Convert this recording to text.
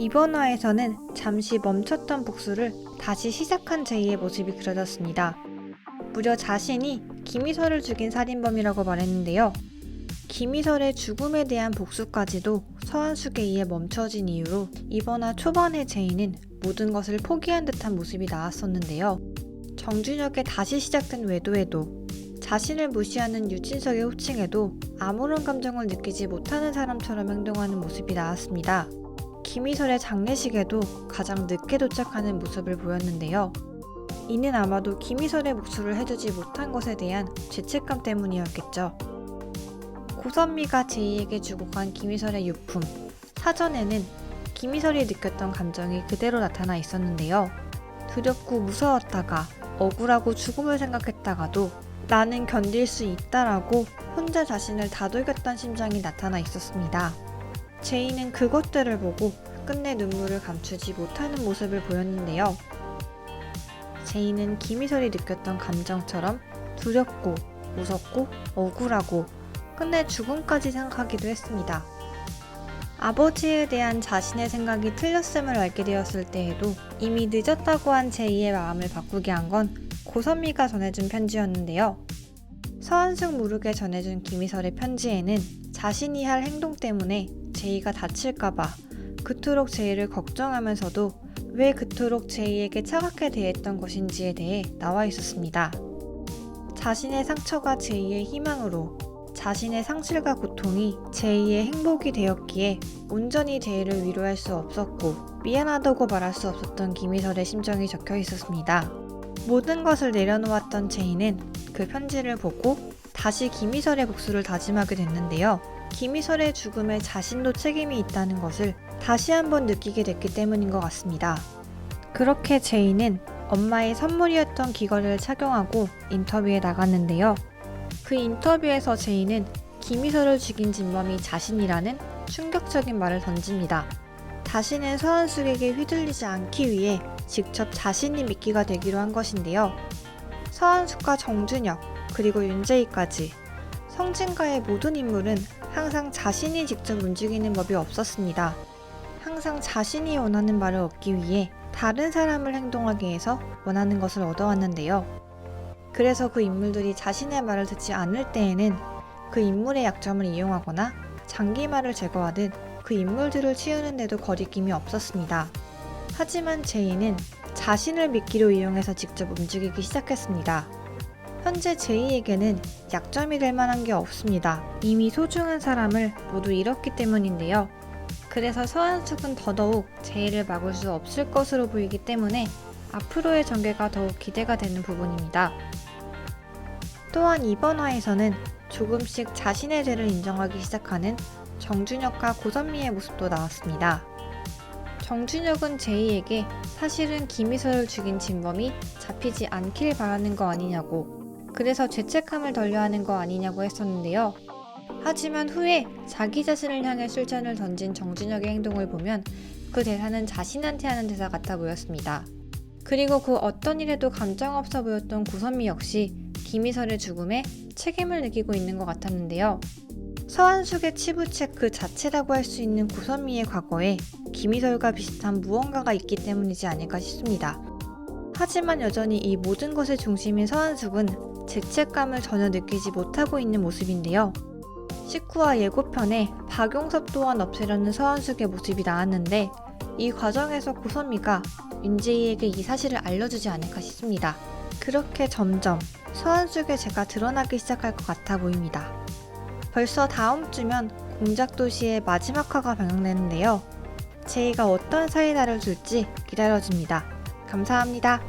이번 화에서는 잠시 멈췄던 복수를 다시 시작한 제이의 모습이 그려졌습니다. 무려 자신이 김희설을 죽인 살인범이라고 말했는데요. 김희설의 죽음에 대한 복수까지도 서한숙에 의해 멈춰진 이유로 이번 화 초반에 제이는 모든 것을 포기한 듯한 모습이 나왔었는데요. 정준혁의 다시 시작된 외도에도 자신을 무시하는 유진석의 호칭에도 아무런 감정을 느끼지 못하는 사람처럼 행동하는 모습이 나왔습니다. 김희설의 장례식에도 가장 늦게 도착하는 모습을 보였는데요. 이는 아마도 김희설의 목소를 해주지 못한 것에 대한 죄책감 때문이었겠죠. 고선미가 제이에게 주고 간 김희설의 유품. 사전에는 김희설이 느꼈던 감정이 그대로 나타나 있었는데요. 두렵고 무서웠다가 억울하고 죽음을 생각했다가도 나는 견딜 수 있다라고 혼자 자신을 다독였던 심정이 나타나 있었습니다. 제이는 그것들을 보고 끝내 눈물을 감추지 못하는 모습을 보였는데요. 제이는 김희설이 느꼈던 감정처럼 두렵고 무섭고 억울하고 끝내 죽음까지 생각하기도 했습니다. 아버지에 대한 자신의 생각이 틀렸음을 알게 되었을 때에도 이미 늦었다고 한 제이의 마음을 바꾸게 한 건 고선미가 전해준 편지였는데요. 서한숙 모르게 전해준 김희설의 편지에는 자신이 할 행동 때문에 제이가 다칠까봐 그토록 제이를 걱정하면서도 왜 그토록 제이에게 차갑게 대했던 것인지에 대해 나와 있었습니다. 자신의 상처가 제이의 희망으로 자신의 상실과 고통이 제이의 행복이 되었기에 온전히 제이를 위로할 수 없었고 미안하다고 말할 수 없었던 김희설의 심정이 적혀 있었습니다. 모든 것을 내려놓았던 제이는 그 편지를 보고 다시 김희설의 복수를 다짐하게 됐는데요. 김희설의 죽음에 자신도 책임이 있다는 것을 다시 한번 느끼게 됐기 때문인 것 같습니다. 그렇게 제이는 엄마의 선물이었던 귀걸이를 착용하고 인터뷰에 나갔는데요. 그 인터뷰에서 제이는 김희설을 죽인 진범이 자신이라는 충격적인 말을 던집니다. 다시는 서한숙에게 휘둘리지 않기 위해 직접 자신이 미끼가 되기로 한 것인데요. 서한숙과 정준혁, 그리고 윤재희까지 성진가의 모든 인물은 항상 자신이 직접 움직이는 법이 없었습니다. 항상 자신이 원하는 말을 얻기 위해 다른 사람을 행동하게 해서 원하는 것을 얻어왔는데요. 그래서 그 인물들이 자신의 말을 듣지 않을 때에는 그 인물의 약점을 이용하거나 장기말을 제거하듯 그 인물들을 치우는데도 거리낌이 없었습니다. 하지만 제이는 자신을 미끼로 이용해서 직접 움직이기 시작했습니다. 현재 제이에게는 약점이 될 만한 게 없습니다. 이미 소중한 사람을 모두 잃었기 때문인데요. 그래서 서한숙은 더더욱 제이를 막을 수 없을 것으로 보이기 때문에 앞으로의 전개가 더욱 기대가 되는 부분입니다. 또한 이번 화에서는 조금씩 자신의 죄를 인정하기 시작하는 정준혁과 고선미의 모습도 나왔습니다. 정준혁은 제이에게 사실은 김희설을 죽인 진범이 잡히지 않길 바라는 거 아니냐고 그래서 죄책감을 덜려 하는 거 아니냐고 했었는데요. 하지만 후에 자기 자신을 향해 술잔을 던진 정준혁의 행동을 보면 그 대사는 자신한테 하는 대사 같아 보였습니다. 그리고 그 어떤 일에도 감정 없어 보였던 고선미 역시 김희설의 죽음에 책임을 느끼고 있는 것 같았는데요. 서한숙의 치부책 그 자체라고 할 수 있는 고선미의 과거에 김희설과 비슷한 무언가가 있기 때문이지 않을까 싶습니다. 하지만 여전히 이 모든 것의 중심인 서한숙은 죄책감을 전혀 느끼지 못하고 있는 모습인데요. 19화 예고편에 박용섭 또한 없애려는 서한숙의 모습이 나왔는데 이 과정에서 고선미가 윤재희에게 이 사실을 알려주지 않을까 싶습니다. 그렇게 점점 서한숙의 죄가 드러나기 시작할 것 같아 보입니다. 벌써 다음 주면 공작도시의 마지막 화가 방영되는데요. 제이가 어떤 사이다를 줄지 기다려집니다. 감사합니다.